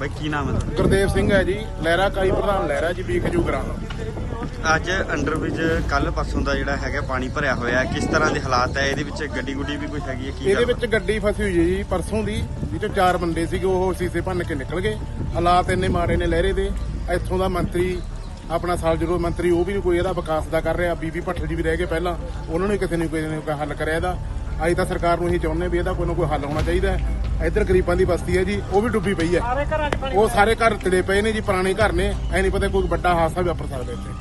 ਬਾਈ ਕੀ ਨਾਮ ਹੈ? ਗੁਰਦੇਵ ਸਿੰਘ ਹੈ ਜੀ ਲਹਿਰਾ ਕਾਈ ਪ੍ਰਧਾਨ ਲਹਿਰਾ ਜੀ ਬੀਖ ਜੂਗਰਾ ਅੱਜ ਅੰਡਰਬ੍ਰਿਜ ਕੱਲ ਪਾਸੋਂ ਦਾ ਜਿਹੜਾ ਹੈਗਾ ਪਾਣੀ ਭਰਿਆ ਹੋਇਆ ਹੈ ਕਿਸ ਤਰ੍ਹਾਂ ਦੇ ਹਾਲਾਤ ਹੈ? ਇਹਦੇ ਵਿੱਚ ਗੱਡੀ ਗੁੱਡੀ ਵੀ ਕੋਈ ਹੈਗੀ ਹੈ? ਕੀ ਇਹਦੇ ਵਿੱਚ ਗੱਡੀ ਫਸੀ ਹੋਈ ਹੈ ਜੀ ਪਰਸੋਂ ਦੀ ਜਿਹਦੇ ਚਾਰ ਬੰਦੇ ਸੀਗੇ ਉਹ ਸੀਸੇ ਭੰਨ ਕੇ ਨਿਕਲ ਗਏ। ਹਾਲਾਤ ਇੰਨੇ ਮਾੜੇ ਨੇ ਲਹਿਰੇ ਦੇ। ਇੱਥੋਂ ਦਾ ਮੰਤਰੀ ਆਪਣਾ ਸਾਲਜਰੋ ਮੰਤਰੀ ਉਹ ਵੀ ਕੋਈ ਇਹਦਾ ਵਿਕਾਸ ਦਾ ਕਰ ਰਿਹਾ ਬੀਬੀ ਭੱਠਲ ਜੀ ਵੀ ਰਹਿ ਗਏ ਪਹਿਲਾਂ। ਉਹਨਾਂ ਨੂੰ ਕਿਸੇ ਨੇ ਕੋਈ ਹੱਲ ਕਰਿਆ ਇਹਦਾ। ਅੱਜ ਤਾਂ ਸਰਕਾਰ ਨੂੰ ਇਹੀ ਚਾਹੁੰਦੇ ਵੀ ਇਹਦਾ ਕੋਈ ਨਾ ਕੋਈ ਹੱਲ ਹੋਣਾ ਚਾਹੀਦਾ ਹੈ। ਇੱਧਰ ਗਰੀਬਾਂ ਦੀ ਬਸਤੀ ਹੈ ਜੀ ਉਹ ਵੀ ਡੁੱਬੀ ਪਈ ਹੈ। ਉਹ ਸਾਰੇ ਘਰ ਤੜੇ ਪਏ ਨੇ ਜੀ ਪੁਰਾਣੇ ਘਰ ਨੇ। ਐ ਨਹੀਂ ਪਤਾ ਕੋਈ ਵੱਡਾ ਹਾਦਸਾ ਵੀ ਵਾਪਰ ਸਕਦਾ ਇੱਥੇ।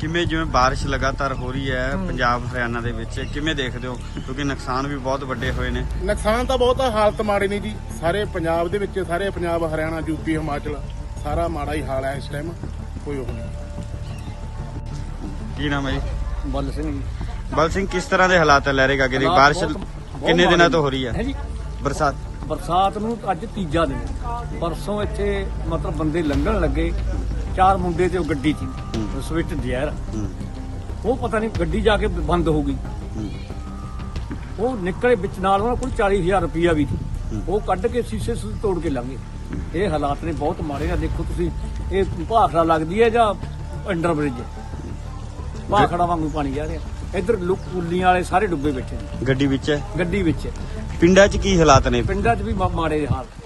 ਕਿਵੇਂ ਜਿਵੇਂ ਬਾਰਿਸ਼ ਲਗਾਤਾਰ ਹੋ ਰਹੀ ਹੈ ਪੰਜਾਬ ਹਰਿਆਣਾ ਦੇ ਵਿੱਚ ਕਿਵੇਂ ਦੇਖਦੇ ਹੋ? ਕਿਉਂਕਿ ਨੁਕਸਾਨ ਵੀ ਬਹੁਤ ਵੱਡੇ ਹੋਏ ਨੇ। ਨੁਕਸਾਨ ਤਾਂ ਬਹੁਤ ਆ ਹਾਲਤ ਮਾੜੀ ਨਹੀਂ ਜੀ। ਸਾਰੇ ਪੰਜਾਬ ਦੇ ਵਿੱਚ ਸਾਰੇ ਪੰਜਾਬ ਹਰਿਆਣਾ ਯੂਪੀ ਹਿਮਾਚਲ ਸਾਰਾ ਮਾੜਾ ਹੀ ਹਾਲ ਹੈ ਇਸ ਟਾਈਮ ਕੋਈ ਉਹ ਨਹੀਂ। ਕੀ ਨਾਮ ਹੈ ਜੀ? ਬੱਲ ਸਿੰਘ ਜੀ। ਬਲ ਸਿੰਘ ਕਿਸ ਤਰ੍ਹਾਂ ਦੇ ਹਾਲਾਤ ਹੈ ਲਹਿਰੇ ਗਾਗੇ ਦੀ ਹਾਲਾਤ ਬਾਰਿਸ਼ ਬਹੁਤ- ਬਹੁਤ ਕਿੰਨੇ ਦਿਨਾਂ ਮਾੜੇ ਤੋਂ ਹੋ ਰਹੀ ਹੈ ਹੈ ਜੀ। ਬਰਸਾਤ। ਬਰਸਾਤ ਨੂੰ ਅੱਜ ਤੀਜਾ ਦਿਨ। ਪਰਸੋਂ ਇੱਥੇ ਮਤਲਬ ਬੰਦੇ ਲੰਘਣ ਲੱਗੇ। ਚਾਰ ਮੁੰਡੇ ਤੇ ਉਹ ਗੱਡੀ ਸੀ। ਹੂੰ। ਸਵਿਫਟ ਡਿਜ਼ਾਇਰ ਹੂੰ, ਉਹ ਪਤਾ ਨਹੀਂ ਗੱਡੀ ਜਾ ਕੇ ਬੰਦ ਹੋ ਗਈ। ਹੂੰ, ਉਹ ਨਿਕਲੇ ਵਿੱਚ ਨਾਲ ਉਹਨਾਂ ਕੋਲ 40000 ਰੁਪਇਆ ਵੀ ਸੀ। ਉਹ ਕੱਢ ਕੇ ਸੀਸੇ ਸੂ ਤੋੜ ਕੇ ਲੰਘੇ। ਇਹ ਹਾਲਾਤ ਨੇ ਬਹੁਤ ਮਾੜੇ ਆ। ਦੇਖੋ ਤੁਸੀਂ ਇਹ ਭਾਖੜਾ ਲੱਗਦੀ ਹੈ ਜਾਂ ਅੰਡਰ ਬ੍ਰਿਜ? ਭਾਖੜਾ ਵਾਂਗੂ ਪਾਣੀ ਜਾ ਰਿਹਾ। ਇੱਧਰ ਲੁੱਕ ਕੁੱਲੀਆਂ ਵਾਲੇ ਸਾਰੇ ਡੁੱਬੇ ਬੈਠੇ ਨੇ। ਗੱਡੀ ਵਿੱਚ ਹੈ? ਗੱਡੀ ਵਿੱਚ। ਪਿੰਡਾਂ 'ਚ ਕੀ ਹਾਲਾਤ ਨੇ? ਪਿੰਡਾਂ 'ਚ ਵੀ ਮਾ- ਮਾੜੇ ਹਾਲ।